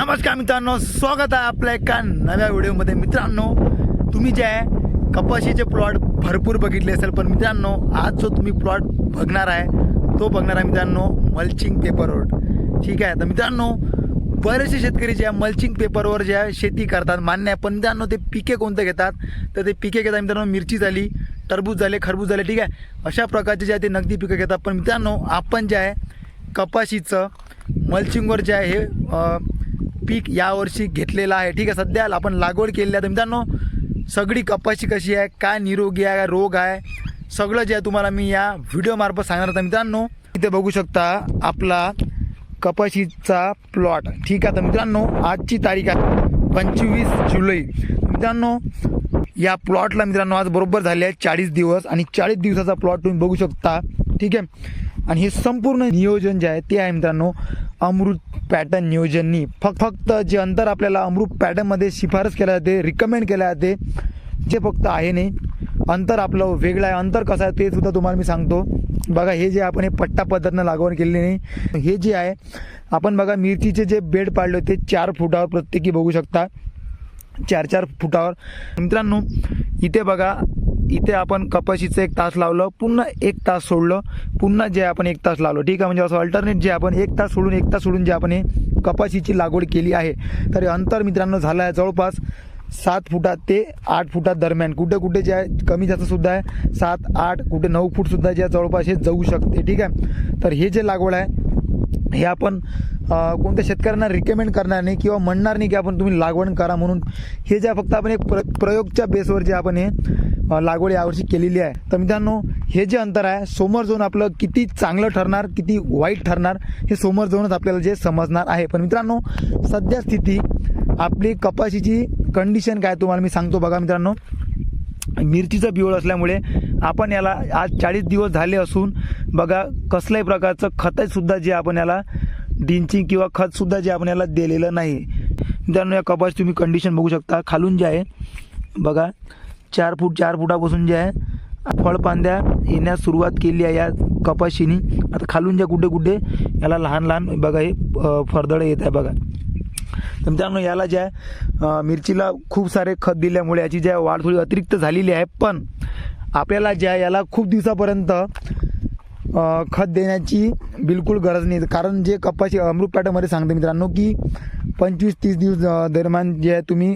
नमस्कार मित्रांनो स्वागत आहे आपल्या एका नव्या व्हिडिओमध्ये. मित्रांनो तुम्ही जे आहे कपाशीचे प्लॉट भरपूर बघितले असेल पण मित्रांनो आज जो तुम्ही प्लॉट बघणार आहे तो बघणार आहे मित्रांनो मल्चिंग पेपरवर ठीक आहे? तर मित्रांनो बरेचसे शेतकरी जे आहे मल्चिंग पेपरवर जे आहे शेती करतात मान्य आहे. पण मित्रांनो ते पिके कोणते घेतात? तर ते पिके घेतात मित्रांनो मिरची झाली टरबूज झाले खरबूज झाले ठीक आहे? अशा प्रकारचे जे आहे ते नगदी पिकं घेतात. पण मित्रांनो आपण जे आहे कपाशीचं मल्चिंगवर जे आहे हे पीक यावर्षी घेतलेलं आहे. ठीक आहे सध्या आपण लागवड केलेली आहे. तर मित्रांनो सगळी कपाशी कशी आहे काय निरोगी आहे काय रोग आहे सगळं जे आहे तुम्हाला मी या व्हिडिओमार्फत सांगणार होता मित्रांनो इथे बघू शकता आपला कपाशीचा प्लॉट ठीक आहे तर मित्रांनो आजची तारीख आहे पंचवीस जुलै. मित्रांनो या प्लॉटला मित्रांनो आज बरोबर झाले आहे चाळीस दिवस. आणि चाळीस दिवसाचा प्लॉट तुम्ही बघू शकता. ठीक आहे आणि हे संपूर्ण नियोजन जे आहे ते आहे मित्रांनो अमृत पॅटर्न नियोजननी. फक्त फक्त जे अंतर आपल्याला अमृत पॅटर्नमध्ये शिफारस केल्या जाते रिकमेंड केल्या जाते जे फक्त आहे नाही. अंतर आपलं वेगळं आहे. अंतर कसं आहे ते सुद्धा तुम्हाला मी सांगतो. बघा हे जे आपण हे पट्टा पद्धतीनं लागवड केलेली नाही. हे जे आहे आपण बघा मिरचीचे जे बेड पाडले होते चार फुटावर प्रत्येकी बघू शकता. चार चार फुटावर. मित्रांनो इथे बघा इथे आपण कपाशीचं एक तास लावलं पुन्हा एक तास सोडलं पुन्हा जे आपण एक तास लावलं. ठीक आहे म्हणजे असं अल्टरनेट जे आपण एक तास सोडून एक तास सोडून जे आपण हे कपाशीची लागवड केली आहे. तर अंतर मित्रांनो झालं आहे जवळपास सात फुटात ते आठ फुटात दरम्यान. कुठे कुठे जे आहे कमी जास्त सुद्धा आहे. सात आठ कुठे नऊ फूट सुद्धा जे आहे जवळपास हे जाऊ शकते. ठीक आहे? तर हे जे लागवड आहे हे आपण कोणत्या शेतकऱ्यांना रिकमेंड करणार नाही किंवा म्हणणार नाही की आपण तुम्ही लागवण करा म्हणून. हे जे फक्त आपण एक प्र प्रयोगच्या बेसवर जे आपण हे लागवड यावर्षी केलेली आहे. तर मित्रांनो हे जे अंतर आहे समोर जाऊन आपलं किती चांगलं ठरणार किती वाईट ठरणार हे समोर जाऊनच आपल्याला जे समजणार आहे. पण मित्रांनो सध्या स्थिती आपली कपाशीची कंडिशन काय तुम्हाला मी सांगतो बघा मित्रांनो. मिरचीचं बिवळ असल्यामुळे आपण याला आज चाळीस दिवस झाले असून बघा कसल्याही प्रकारचं खतसुद्धा जे आपण याला डिंचिंग किंवा खतसुद्धा जे आपण याला दिलेलं नाही. मित्रांनो या कपाशी तुम्ही कंडिशन बघू शकता. खालून जे आहे बघा चार फूट चार फुटापासून जे आहे फळपांद्या येण्यास सुरुवात केली आहे या कपाशीनी. आता खालून ज्या कुठे कुठे याला लहान लहान बघा हे अ, फरदळ येत आहे बघा. तर त्यामुळे याला जे आहे मिरचीला खूप सारे खत दिल्यामुळे याची ज्या वाढ थोडी अतिरिक्त झालेली आहे. पण आपल्याला ज्या याला खूप दिवसापर्यंत खत देण्याची बिलकुल गरज नाही. कारण जे कपाशी अमृत पॅटर्नमध्ये सांगते मित्रांनो की पंचवीस तीस दिवस दरम्यान जे आहे तुम्ही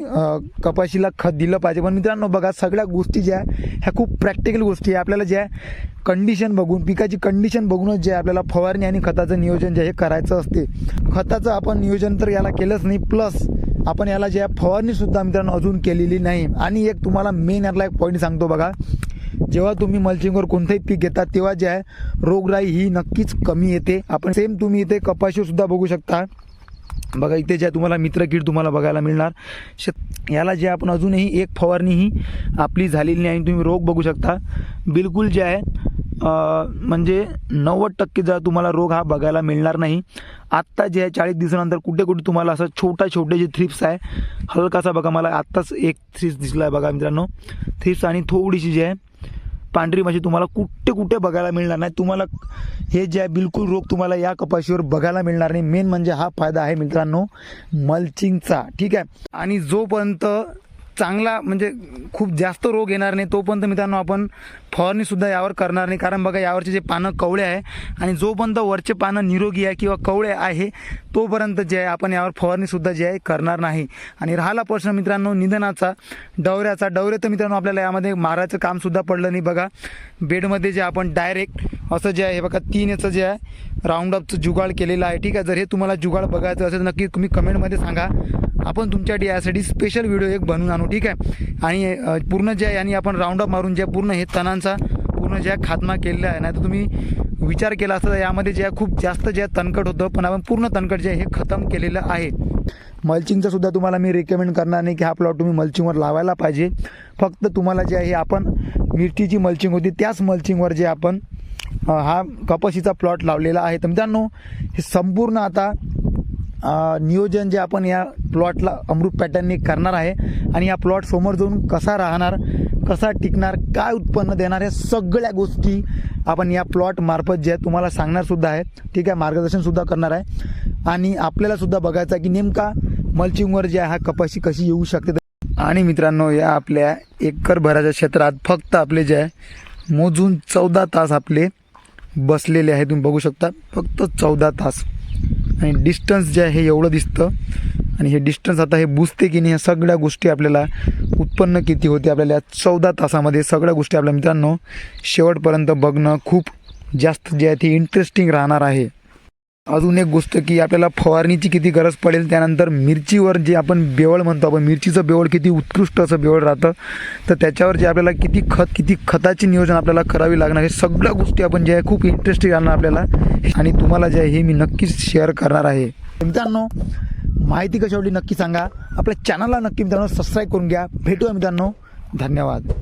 कपाशीला खत दिलं पाहिजे. पण मित्रांनो बघा सगळ्या गोष्टी ज्या आहे ह्या खूप प्रॅक्टिकल गोष्टी आहे. आपल्याला जे आहे कंडिशन बघून पिकाची कंडिशन बघूनच जे आहे आपल्याला फवारणी आणि खताचं नियोजन जे आहे हे करायचं असते. खताचं आपण नियोजन तर याला केलंच नाही. प्लस आपण याला जे आहे फवारणीसुद्धा मित्रांनो अजून केलेली नाही. आणि एक तुम्हाला मेन यातला एक पॉईंट सांगतो बघा. जेव्हा तुम्ही मल्चिंगवर कोणतंही पीक घेता तेव्हा जे आहे रोगराई ही नक्कीच कमी येते. आपण सेम तुम्ही इथे कपाशीसुद्धा बघू शकता. बघा इथे जे आहे तुम्हाला मित्र कीड तुम्हाला बघायला मिळणार. शेत याला जे आपण अजूनही एक फवारणी ही आपली झालेली नाही आणि तुम्ही रोग बघू शकता. बिलकुल जे आहे म्हणजे नव्वद टक्के जर तुम्हाला रोग हा बघायला मिळणार नाही. आत्ता जे आहे चाळीस दिवसानंतर कुठे कुठे तुम्हाला असं छोटा छोटे जे थ्रिप्स आहे हलकासा बघा मला आत्ताच एक थ्रिप्स दिसला आहे बघा मित्रांनो. थ्रिप्स आणि थोडीशी जी आहे पांढरी माशी तुम्हाला कुठे कुठे बघायला मिळणार नाही. तुम्हाला हे जे आहे बिलकुल रोग तुम्हाला या कपाशीवर बघायला मिळणार नाही. मेन म्हणजे हा फायदा आहे मित्रांनो मल्चिंगचा ठीक आहे? आणि जोपर्यंत चांगला म्हणजे खूप जास्त रोग येणार नाही तोपर्यंत मित्रांनो आपण फवारणीसुद्धा यावर करणार नाही. कारण बघा यावरचे जे पानं कवळे आहे आणि जोपर्यंत वरचे पानं निरोगी आहे किंवा कवळे आहे तोपर्यंत जे आहे आपण यावर फवारणीसुद्धा जे आहे करणार नाही. आणि राहिला प्रश्न मित्रांनो निधनाचा डवऱ्याचा. डवरे तर मित्रांनो आपल्याला यामध्ये मारायचं कामसुद्धा पडलं नाही बघा. बेडमध्ये जे आपण डायरेक्ट असं जे आहे बघा तीन याचं जे आहे राऊंड अपचं जुगाड केलेलं आहे. ठीक आहे जर हे तुम्हाला जुगाड बघायचं असेल तर नक्की तुम्ही कमेंटमध्ये सांगा. आपण तुमच्यासाठी यासाठी स्पेशल व्हिडिओ एक बनवून आणू ठीक आहे? आणि पूर्ण ज्या यांनी आपण राऊंडअप मारून ज्या पूर्ण हे तणांचा पूर्ण ज्या खात्मा केलेला आहे नाही तर तुम्ही विचार केला असता तर यामध्ये जे खूप जास्त जे तणकट होतं पण आपण पूर्ण तणकट जे हे खतम केलेलं आहे. मल्चिंगचं सुद्धा तुम्हाला मी रिकमेंड करणार नाही की हा प्लॉट तुम्ही मल्चिंगवर लावायला पाहिजे. फक्त तुम्हाला जे आहे आपण मिरचीची मल्चिंग होती त्याच मल्चिंगवर जे आपण हा कपाशीचा प्लॉट लावलेला आहे. तर मित्रांनो हे संपूर्ण आता नियोजन जे आपण या प्लॉटला अमृत पॅटर्नने करणार आहे आणि या प्लॉट समोर जाऊन कसा राहणार कसा टिकणार काय उत्पन्न देणार या सगळ्या गोष्टी आपण या प्लॉट मार्फत जे आहे तुम्हाला सांगणारसुद्धा आहे. ठीक आहे मार्गदर्शनसुद्धा करणार आहे. आणि आपल्यालासुद्धा बघायचं आहे की नेमका मल्चिंगवर जे आहे हा कपाशी कशी येऊ शकते. आणि मित्रांनो या आपल्या एकर भराच्या क्षेत्रात फक्त आपले जे आहे मोजून चौदा तास आपले बसलेले आहे. तुम्ही बघू शकता फक्त चौदा तास. आणि डिस्टन्स जे आहे एवढं दिसतं. आणि हे डिस्टन्स आता हे बुजते की नाही ह्या सगळ्या गोष्टी आपल्याला उत्पन्न किती होते आपल्याला या चौदा तासामध्ये सगळ्या गोष्टी आपल्या मित्रांनो शेवटपर्यंत बघणं खूप जास्त जे आहे ते इंटरेस्टिंग राहणार आहे. अजून एक गोष्ट की आपल्याला फवारणीची किती गरज पडेल त्यानंतर मिरचीवर जे आपण बेवळ म्हणतो आपण मिरचीचं बेवळ किती उत्कृष्ट असं बेवळ राहतं तर त्याच्यावर जे आपल्याला किती खत किती खताची नियोजन आपल्याला करावी लागणार हे सगळ्या गोष्टी आपण जे आहे खूप इंटरेस्टिंग राहणार आपल्याला. आणि तुम्हाला जे आहे हे मी नक्कीच शेअर करणार आहे. मित्रांनो माहिती कशी आवडली नक्की सांगा. आपल्या चॅनलला नक्की मित्रांनो सबस्क्राईब करून घ्या. भेटूया मित्रांनो. धन्यवाद.